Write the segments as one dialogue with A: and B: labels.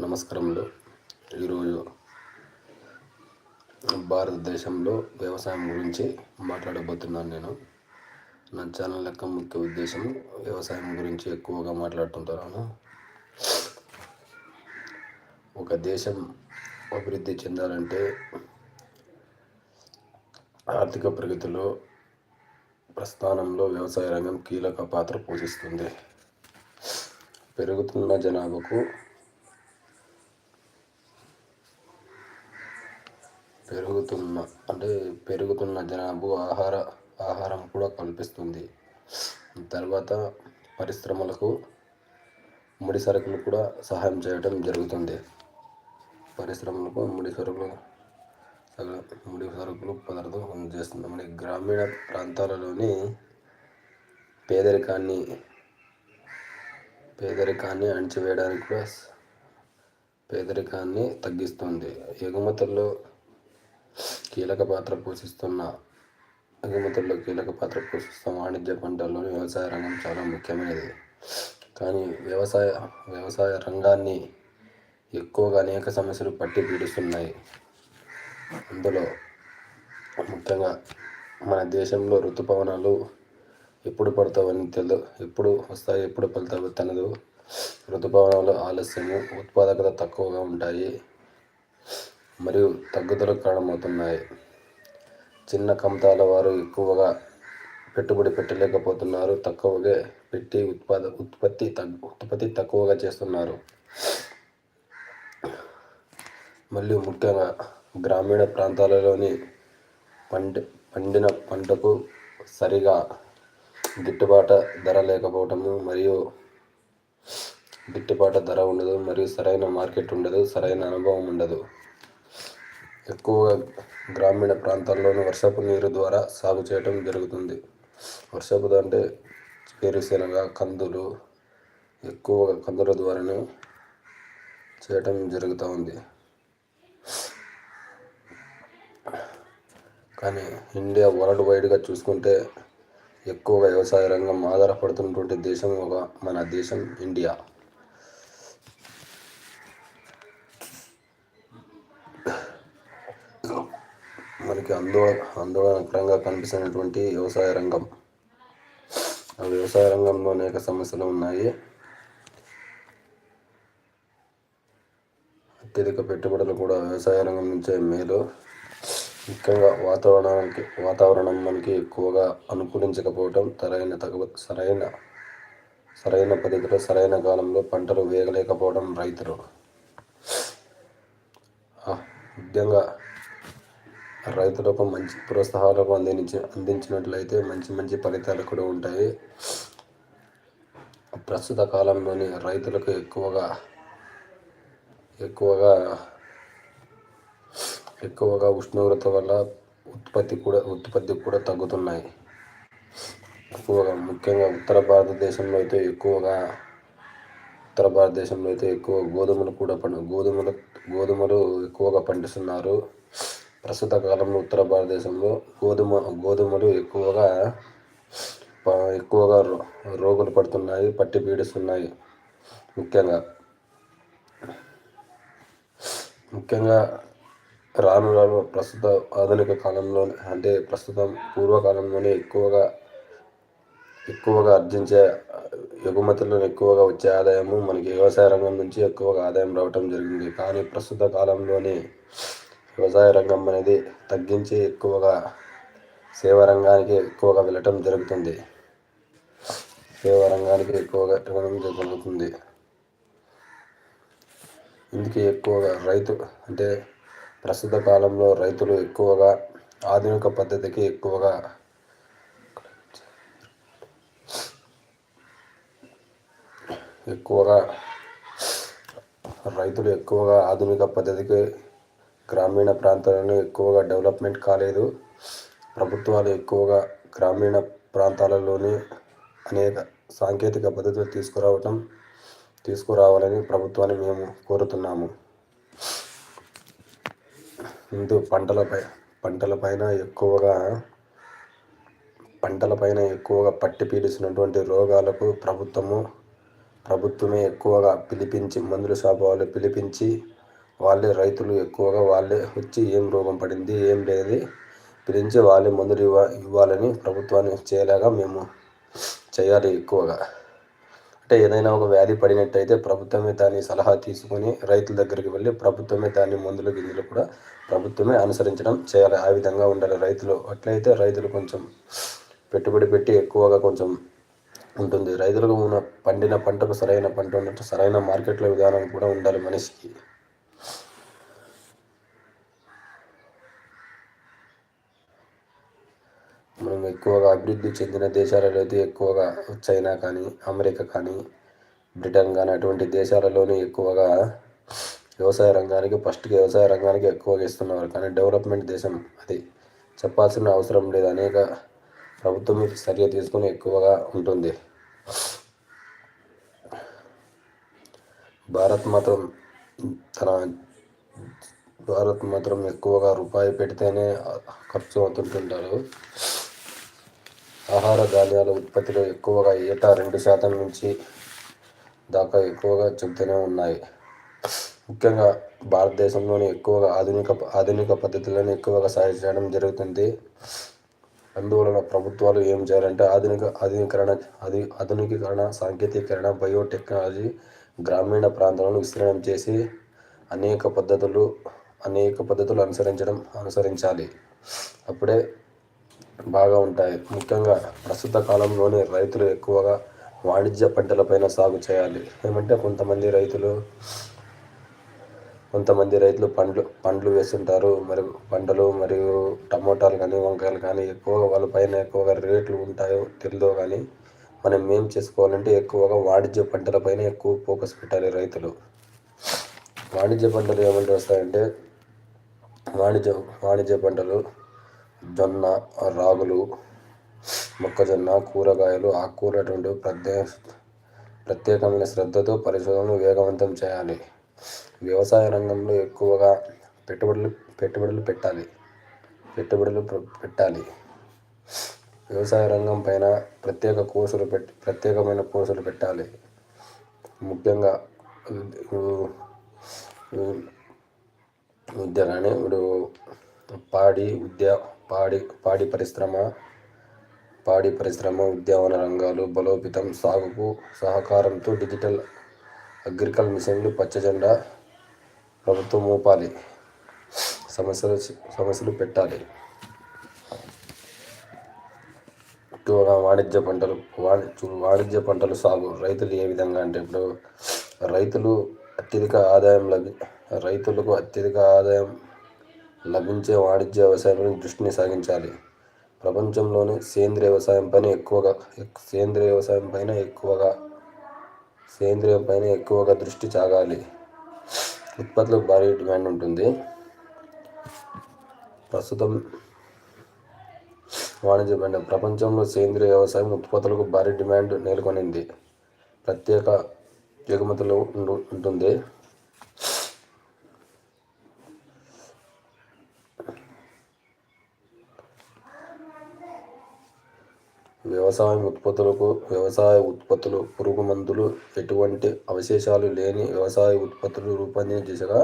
A: నమస్కారములు. ఈరోజు భారతదేశంలో వ్యవసాయం గురించి మాట్లాడబోతున్నాను నేను. నా ఛానల్ యొక్క ముఖ్య ఉద్దేశం వ్యవసాయం గురించి ఎక్కువగా మాట్లాడుతుంటాను. ఒక దేశం అభివృద్ధి చెందాలంటే ఆర్థిక ప్రగతిలో ప్రస్థానంలో వ్యవసాయ రంగం కీలక పాత్ర పోషిస్తుంది. పెరుగుతున్న జనాభాకు పెరుగుతున్న అంటే పెరుగుతున్న జనాభా ఆహార ఆహారం కూడా కల్పిస్తుంది. తర్వాత పరిశ్రమలకు ముడి సరుకులు కూడా సహాయం చేయడం జరుగుతుంది. పరిశ్రమలకు ముడి సరుకులు ముడి సరుకులు పదార్థం చేస్తుంది మన గ్రామీణ ప్రాంతాలలోని పేదరికాన్ని పేదరికాన్ని అణచివేయడానికి కూడా పేదరికాన్ని తగ్గిస్తుంది. ఎగుమతుల్లో కీలక పాత్ర పోషిస్తున్న ఎగుమతుల్లో కీలక పాత్ర పోషిస్తున్న వాణిజ్య పంటల్లో వ్యవసాయ రంగం చాలా ముఖ్యమైనది. కానీ వ్యవసాయ వ్యవసాయ రంగాన్ని ఎక్కువగా అనేక సమస్యలు పట్టి పీడిస్తున్నాయి. అందులో ముఖ్యంగా మన దేశంలో ఋతుపవనాలు ఎప్పుడు పడతావని తెలు ఎప్పుడు వస్తాయి ఎప్పుడు పడతావో తనదు ఋతుపవనాలు ఆలస్యము ఉత్పాదకత తక్కువగా ఉంటాయి. మరియు తగ్గుదలకు కారణమవుతున్నాయి. చిన్న కమతాల వారు ఎక్కువగా పెట్టుబడి పెట్టలేకపోతున్నారు. తక్కువగా పెట్టి ఉత్పాద ఉత్పత్తి తగ్గు ఉత్పత్తి తక్కువగా చేస్తున్నారు. మళ్ళీ ముఖ్యంగా గ్రామీణ ప్రాంతాలలోని పండి పండిన పంటకు సరిగా గిట్టుబాటు ధర లేకపోవటము మరియు గిట్టుబాటు ధర ఉండదు మరియు సరైన మార్కెట్ ఉండదు సరైన అనుభవం ఉండదు. ఎక్కువగా గ్రామీణ ప్రాంతాల్లోని వర్షపు నీరు ద్వారా సాగు చేయటం జరుగుతుంది. వర్షపు అంటే వేరుశెనగ కందులు ఎక్కువగా కందుల ద్వారానే చేయటం జరుగుతూ ఉంది. కానీ ఇండియా వరల్డ్ వైడ్గా చూసుకుంటే ఎక్కువగా వ్యవసాయ రంగం ఆధారపడుతున్నటువంటి దేశం ఒక మన దేశం ఇండియా. మనకి ఆందోళన ఆందోళనకరంగా కనిపిస్తున్నటువంటి వ్యవసాయ రంగం. ఆ వ్యవసాయ రంగంలో అనేక సమస్యలు ఉన్నాయి. అత్యధిక పెట్టుబడులు కూడా వ్యవసాయ రంగం నుంచే మేలు. ముఖ్యంగా వాతావరణానికి వాతావరణం మనకి ఎక్కువగా అనుకూలించకపోవటం సరైన తగు సరైన సరైన పద్ధతిలో సరైన కాలంలో పంటలు వేయలేకపోవడం రైతులు. ముఖ్యంగా రైతులకు మంచి ప్రోత్సాహాలకు అందించి అందించినట్లయితే మంచి మంచి ఫలితాలు కూడా ఉంటాయి. ప్రస్తుత కాలంలోని రైతులకు ఎక్కువగా ఎక్కువగా ఎక్కువగా ఉష్ణోగ్రత వల్ల ఉత్పత్తి కూడా ఉత్పత్తి కూడా తగ్గుతున్నాయి. ఎక్కువగా ముఖ్యంగా ఉత్తర భారతదేశంలో అయితే ఎక్కువగా ఉత్తర భారతదేశంలో అయితే ఎక్కువ గోధుమలు కూడా పండు గోధుమలు గోధుమలు ఎక్కువగా పండిస్తున్నారు. ప్రస్తుత కాలంలో ఉత్తర భారతదేశంలో గోధుమ గోధుమలు ఎక్కువగా ఎక్కువగా రోగులు పడుతున్నాయి పట్టి పీడిస్తున్నాయి. ముఖ్యంగా ముఖ్యంగా రాను రాను ప్రస్తుత ఆధునిక కాలంలో అంటే ప్రస్తుతం పూర్వకాలంలోనే ఎక్కువగా ఎక్కువగా ఆర్జించే ఎగుమతులను ఎక్కువగా వచ్చే ఆదాయము మనకి వ్యవసాయ రంగం నుంచి ఎక్కువగా ఆదాయం రావటం జరిగింది. కానీ ప్రస్తుత కాలంలోనే వ్యవసాయ రంగం అనేది తగ్గించి ఎక్కువగా సేవా రంగానికి ఎక్కువగా వెళ్ళటం జరుగుతుంది. సేవా రంగానికి ఎక్కువగా వెళ్ళడం జరుగుతుంది. ఇందుకే ఎక్కువగా రైతు అంటే ప్రస్తుత కాలంలో రైతులు ఎక్కువగా ఆధునిక పద్ధతికి ఎక్కువగా ఎక్కువగా రైతులు ఎక్కువగా ఆధునిక పద్ధతికి గ్రామీణ ప్రాంతాలలో ఎక్కువగా డెవలప్మెంట్ కాలేదు. ప్రభుత్వాలు ఎక్కువగా గ్రామీణ ప్రాంతాలలోని అనేక సాంకేతిక పద్ధతులు తీసుకురావటం తీసుకురావాలని ప్రభుత్వాన్ని మేము కోరుతున్నాము. ముందు పంటలపై పంటలపైన ఎక్కువగా పంటలపైన ఎక్కువగా పట్టి పీడిస్తున్నటువంటి రోగాలకు ప్రభుత్వము ప్రభుత్వమే ఎక్కువగా పిలిపించి మందుల షాపు వాళ్ళు పిలిపించి వాళ్ళే రైతులు ఎక్కువగా వాళ్ళే వచ్చి ఏం రోగం పడింది ఏం లేదు పిలిచి వాళ్ళే మందులు ఇవ్వ ఇవ్వాలని ప్రభుత్వాన్ని చేయలేక మేము చేయాలి ఎక్కువగా. అంటే ఏదైనా ఒక వ్యాధి పడినట్టయితే ప్రభుత్వమే దాని సలహా తీసుకొని రైతుల దగ్గరికి వెళ్ళి ప్రభుత్వమే దాన్ని మందులు గింజలు కూడా ప్రభుత్వమే అనుసరించడం చేయాలి. ఆ విధంగా ఉండాలి రైతులు. అట్లయితే రైతులు కొంచెం పెట్టుబడి పెట్టి ఎక్కువగా కొంచెం ఉంటుంది. రైతులకు ఉన్న పండిన పంటకు సరైన పంట ఉన్నట్టు సరైన మార్కెట్ల విధానం కూడా ఉండాలి మనిషికి. మనం ఎక్కువగా అభివృద్ధి చెందిన దేశాలలో అయితే ఎక్కువగా చైనా కానీ అమెరికా కానీ బ్రిటన్ కానీ అటువంటి దేశాలలోనే ఎక్కువగా వ్యవసాయ రంగానికి ఫస్ట్కి వ్యవసాయ రంగానికి ఎక్కువగా ఇస్తున్నారు కానీ డెవలప్మెంట్ దేశం అది. చెప్పాల్సిన అవసరం లేదు. అనేక ప్రభుత్వం చర్య తీసుకొని ఎక్కువగా ఉంటుంది. భారత్ మాత్రం తన భారత్ మాత్రం ఎక్కువగా రూపాయి పెడితేనే ఖర్చు అవుతుంటుంటారు. ఆహార ధాన్యాల ఉత్పత్తిలో ఎక్కువగా ఏటా రెండు శాతం నుంచి దాకా ఎక్కువగా చెబుతూనే ఉన్నాయి. ముఖ్యంగా భారతదేశంలోనే ఎక్కువగా ఆధునిక ఆధునిక పద్ధతులను ఎక్కువగా సాగు చేయడం జరుగుతుంది. అందువలన ప్రభుత్వాలు ఏం చేయాలంటే ఆధునిక ఆధునీకరణ ఆధు ఆధునికీకరణ సాంకేతికరణ బయోటెక్నాలజీ గ్రామీణ ప్రాంతాలను విస్తీర్ణం చేసి అనేక పద్ధతులు అనేక పద్ధతులు అనుసరించడం అనుసరించాలి. అప్పుడే బాగా ఉంటాయి. ముఖ్యంగా ప్రస్తుత కాలంలోనే రైతులు ఎక్కువగా వాణిజ్య పంటలపైన సాగు చేయాలి. ఏమంటే కొంతమంది రైతులు కొంతమంది రైతులు పండ్లు పండ్లు వేస్తుంటారు. మరియు పంటలు మరియు టమోటాలు కానీ వంకాయలు కానీ ఎక్కువగా వాళ్ళ పైన ఎక్కువగా రేట్లు ఉంటాయో తెలియదో కానీ మనం ఏం చేసుకోవాలంటే ఎక్కువగా వాణిజ్య పంటలపైన ఎక్కువ ఫోకస్ పెట్టాలి రైతులు. వాణిజ్య పంటలు ఏమంటే వస్తాయంటే వాణిజ్య వాణిజ్య పంటలు జొన్న రాగులు మొక్కజొన్న కూరగాయలు ఆకుకూరటువంటి అటువంటి ప్రత్యేకమైన శ్రద్ధతో పరిశోధనలు వేగవంతం చేయాలి. వ్యవసాయ రంగంలో ఎక్కువగా పెట్టుబడులు పెట్టుబడులు పెట్టాలి. పెట్టుబడులు పెట్టాలి. వ్యవసాయ రంగం పైన ప్రత్యేక కోర్సులు పెట్టి ప్రత్యేకమైన కోర్సులు పెట్టాలి. ముఖ్యంగా విద్య కానీ ఇప్పుడు పాడి ఉద్యా పాడి పాడి పరిశ్రమ పాడి పరిశ్రమ ఉద్యానవన రంగాలు బలోపేతం సాగుకు సహకారంతో డిజిటల్ అగ్రికల్ మిషన్లు పచ్చజెండా ప్రభుత్వం మోపాలి. సమస్యలు సమస్యలు పెట్టాలి. ఎక్కువగా వాణిజ్య పంటలు వాణిజ్య వాణిజ్య పంటలు సాగు. రైతులు ఏ విధంగా అంటే ఇప్పుడు రైతులు అత్యధిక ఆదాయం లభి రైతులకు అత్యధిక ఆదాయం లభించే వాణిజ్య వ్యవసాయంపై దృష్టిని సాగించాలి. ప్రపంచంలోనే సేంద్రియ వ్యవసాయం పైన ఎక్కువగా సేంద్రియ వ్యవసాయం పైన ఎక్కువగా సేంద్రియం పైన ఎక్కువగా దృష్టి సాగాలి. ఉత్పత్తులకు భారీ డిమాండ్ ఉంటుంది. ప్రస్తుతం వాణిజ్య పంట ప్రపంచంలో సేంద్రియ వ్యవసాయం ఉత్పత్తులకు భారీ డిమాండ్ నెలకొనింది. ప్రత్యేక ఎగుమతులు ఉంటుంది. వ్యవసాయం ఉత్పత్తులకు వ్యవసాయ ఉత్పత్తులు పురుగు మందులు ఎటువంటి అవశేషాలు లేని వ్యవసాయ ఉత్పత్తులు రూపొందించే దిశగా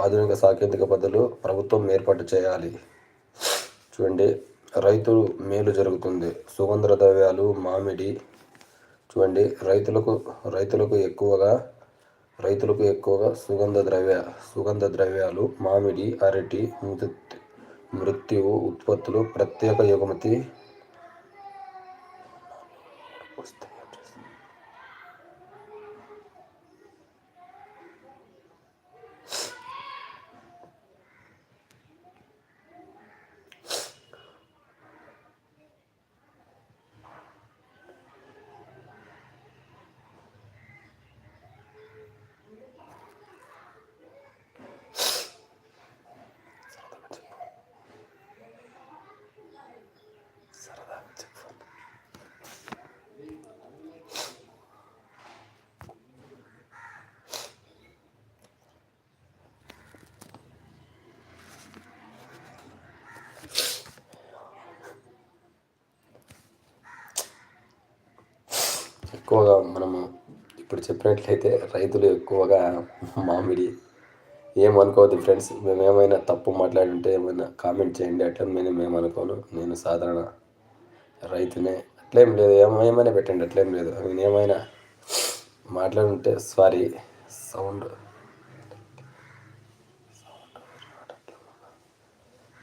A: ఆధునిక సాంకేతిక పద్ధతులు ప్రభుత్వం ఏర్పాటు చేయాలి. చూడండి రైతులు మేలు జరుగుతుంది. సుగంధ ద్రవ్యాలు మామిడి. చూడండి రైతులకు రైతులకు ఎక్కువగా రైతులకు ఎక్కువగా సుగంధ ద్రవ్య సుగంధ ద్రవ్యాలు మామిడి అరటి మృత్యువు ఉత్పత్తులు ప్రత్యేక ఎగుమతి ఎక్కువగా మనము ఇప్పుడు చెప్పినట్లయితే రైతులు ఎక్కువగా మామిడి ఏమనుకోవద్దు ఫ్రెండ్స్. మేమేమైనా తప్పు మాట్లాడుంటే ఏమైనా కామెంట్ చేయండి. అట్లా నేను మేము అనుకోను. నేను సాధారణ రైతునే. అట్లేం లేదు. ఏమైనా పెట్టండి. అట్లేం లేదు. నేను ఏమైనా మాట్లాడుంటే సారీ. సౌండ్.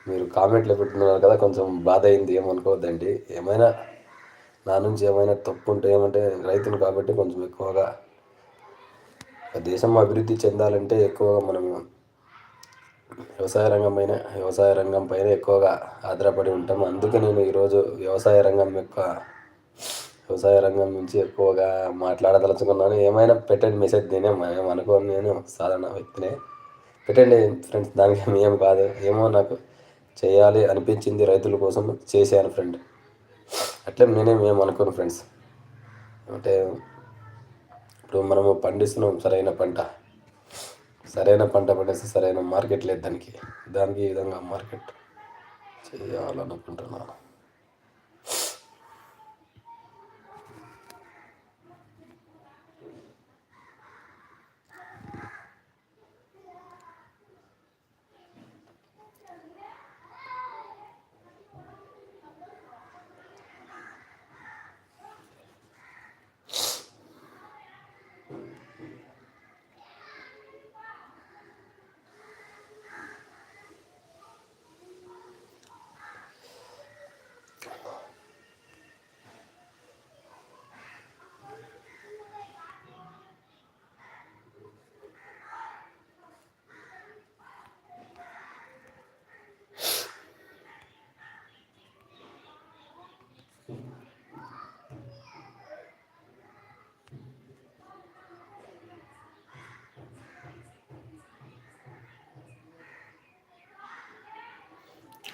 A: మీరు కామెంట్లో పెట్టున్నారు కదా. కొంచెం బాధ అయింది. ఏమనుకోవద్దండి. ఏమైనా నా నుంచి ఏమైనా తప్పు ఉంటే ఏమంటే రైతులు కాబట్టి కొంచెం ఎక్కువగా దేశం అభివృద్ధి చెందాలంటే ఎక్కువగా మనము వ్యవసాయ రంగం పైన వ్యవసాయ రంగం పైన ఎక్కువగా ఆధారపడి ఉంటాము అందుకే నేను ఈరోజు వ్యవసాయ రంగం యొక్క వ్యవసాయ రంగం నుంచి ఎక్కువగా మాట్లాడదలుచుకున్నాను. ఏమైనా పెట్టండి మెసేజ్ నేనే మనం అనుకోను నేను సాధారణ వ్యక్తినే. పెట్టండి ఫ్రెండ్స్ దానికి ఏం కాదు. ఏమో నాకు చేయాలి అనిపించింది రైతుల కోసం చేశాను ఫ్రెండ్. అట్లే నేనే మేము అనుకోను ఫ్రెండ్స్ అంటే ఇప్పుడు మనము పండిస్తున్నాం సరైన పంట. సరైన పంట పండిస్తే సరైన మార్కెట్ లేదు దానికి. దానికి ఈ విధంగా మార్కెట్ చేయాలనుకుంటున్నాను.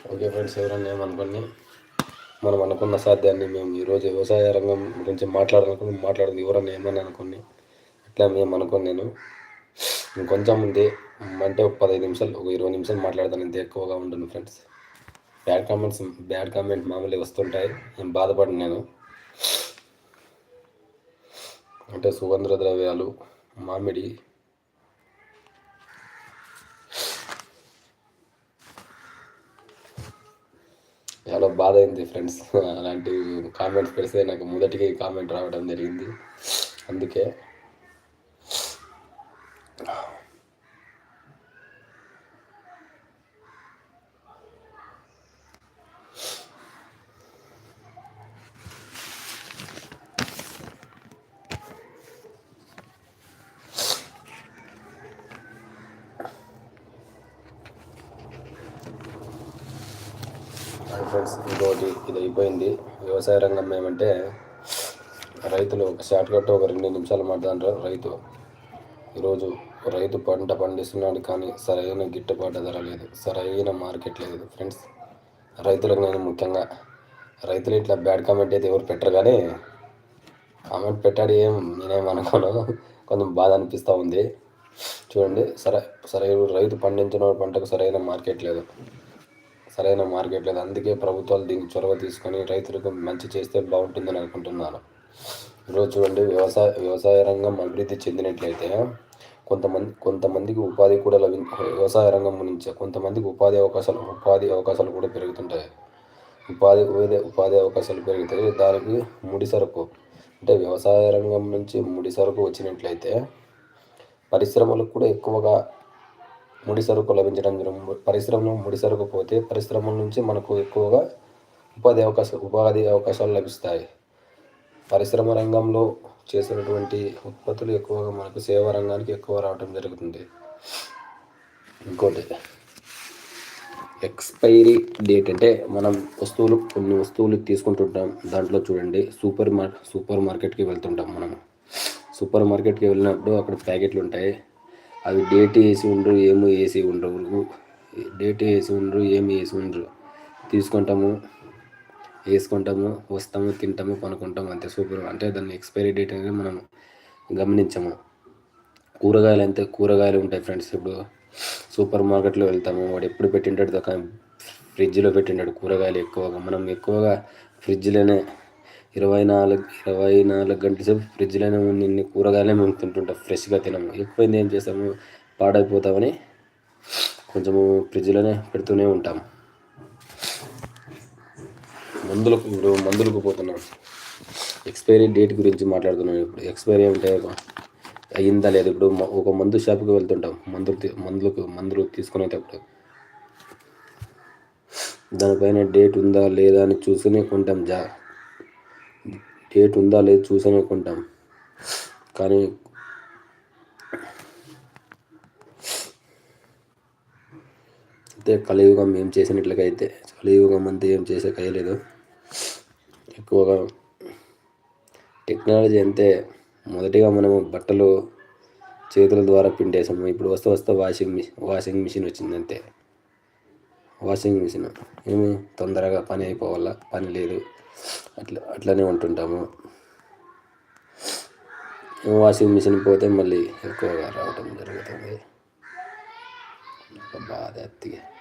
A: ఓకే ఫ్రెండ్స్ ఎవరన్నా ఏమనుకోండి మనం అనుకున్న సాధ్యాన్ని మేము ఈరోజు వ్యవసాయ రంగం గురించి మాట్లాడాలనుకుని మాట్లాడదు ఎవరన్నా ఏమని అనుకోండి అట్లా మేము అనుకోని నేను. ఇంకొంచెం ఉంది అంటే ఒక పదహైదు నిమిషాలు ఒక ఇరవై నిమిషాలు మాట్లాడతాను ఇంత ఎక్కువగా ఉంటుంది friends. Bad comments bad comment మామూలుగా వస్తుంటాయి నేను బాధపడి నేను. అంటే సుగంధ ద్రవ్యాలు మామిడి చాలా బాధ అయింది ఫ్రెండ్స్. అలాంటి కామెంట్స్ పెడితే నాకు మొదటికి కామెంట్ రావడం జరిగింది. అందుకే ఫ్రెండ్స్ ఇంకోటి ఇది అయిపోయింది. వ్యవసాయ రంగం ఏమంటే రైతులు ఒక షార్ట్ కట్ ఒక రెండు నిమిషాలు మాట్లాడారు రైతు ఈరోజు రైతు పంట పండిస్తున్నాడు కానీ సరైన గిట్టుబాటు ధర లేదు సరైన మార్కెట్ లేదు. ఫ్రెండ్స్ రైతులకు నేను ముఖ్యంగా రైతులు ఇట్లా బ్యాడ్ కామెంట్ అయితే ఎవరు పెట్టరు కానీ కామెంట్ పెట్టాడు ఏం నేనేం అనుకోను. కొంచెం బాధ అనిపిస్తూ ఉంది. చూడండి సరే సరైన రైతు పండించిన పంటకు సరైన మార్కెట్ లేదు. సరైన మార్కెట్ లేదు. అందుకే ప్రభుత్వాలు దీనికి చొరవ తీసుకొని రైతులకు మంచి చేస్తే బాగుంటుందని అనుకుంటున్నాను. ఈరోజు చూడండి వ్యవసాయ వ్యవసాయ రంగం అభివృద్ధి చెందినట్లయితే కొంతమంది కొంతమందికి ఉపాధి కూడా లభి వ్యవసాయ రంగం నుంచి కొంతమందికి ఉపాధి అవకాశాలు ఉపాధి అవకాశాలు కూడా పెరుగుతుంటాయి. ఉపాధి ఉపాధి అవకాశాలు పెరుగుతాయి. దానికి ముడి సరుకు అంటే వ్యవసాయ రంగం నుంచి ముడి సరుకు వచ్చినట్లయితే పరిశ్రమలకు కూడా ఎక్కువగా ముడి సరుకు లభించడం పరిశ్రమలో ముడి సరుకు పోతే పరిశ్రమల నుంచి మనకు ఎక్కువగా ఉపాధి అవకాశ ఉపాధి అవకాశాలు లభిస్తాయి. పరిశ్రమ రంగంలో చేసినటువంటి ఉత్పత్తులు ఎక్కువగా మనకు సేవా రంగానికి ఎక్కువ రావడం జరుగుతుంది. ఇంకోటి ఎక్స్పైరీ డేట్ అంటే మనం వస్తువులు కొన్ని వస్తువులు తీసుకుంటుంటాం. దాంట్లో చూడండి సూపర్ మార్ సూపర్ మార్కెట్కి వెళ్తుంటాం మనం. సూపర్ మార్కెట్కి వెళ్ళినప్పుడు అక్కడ ప్యాకెట్లు ఉంటాయి. అవి డేట్ వేసి ఉండరు ఏమో వేసి ఉండరు. డేట్ వేసి ఉండరు ఏమి వేసి ఉండరు. తీసుకుంటాము వేసుకుంటాము వస్తాము తింటాము కొనుక్కుంటాము అంతే సూపర్. అంటే దాన్ని ఎక్స్పైరీ డేట్ అనేది మనం గమనించము. కూరగాయలు అంతే కూరగాయలు ఉంటాయి ఫ్రెండ్స్. ఇప్పుడు సూపర్ మార్కెట్లో వెళ్తాము వాడు ఎప్పుడు పెట్టింటాడు ఫ్రిడ్జ్లో పెట్టింటాడు కూరగాయలు ఎక్కువగా. మనం ఎక్కువగా ఫ్రిడ్జ్లోనే ఇరవై నాలుగు ఇరవై నాలుగు గంటల సేపు ఫ్రిడ్జ్లోనే ఉండి కూరగాయలే మేము తింటుంటాం ఫ్రెష్గా తినము ఎక్కువైంది ఏం చేస్తాము? పాడైపోతామని కొంచెము ఫ్రిడ్జ్లోనే పెడుతూనే ఉంటాం. మందులకు ఇప్పుడు మందులకు పోతున్నాం. ఎక్స్పైరీ డేట్ గురించి మాట్లాడుతున్నాం ఇప్పుడు. ఎక్స్పైరీ అంటే అయ్యిందా లేదు? ఇప్పుడు ఒక మందు షాప్కి వెళ్తుంటాం. మందులు మందులకు మందులు తీసుకునేటప్పుడు. దానిపైన డేట్ ఉందా లేదా అని చూసుకుని కొంటాం. జా డేట్ ఉందా లేదు చూసుకుని కొంటాం కానీ అయితే కలియుగం ఏం చేసినట్లకైతే కలియుగం అంతా ఏం చేసే కయ్యలేదు ఎక్కువగా టెక్నాలజీ అంతే మొదటిగా మనము బట్టలు చేతుల ద్వారా పిండేసాము. ఇప్పుడు వస్తూ వస్తూ వాషింగ్ మిషన్ వాషింగ్ మిషన్ వచ్చింది అంతే వాషింగ్ మిషన్. ఏమి తొందరగా పని అయిపోవాల? పని లేదు. అట్లా అట్లనే ఉంటుంటాము. వాషింగ్ మిషన్ పోతే మళ్ళీ ఎక్కువగా రావటం జరుగుతుంది. బాధ అత్తిగా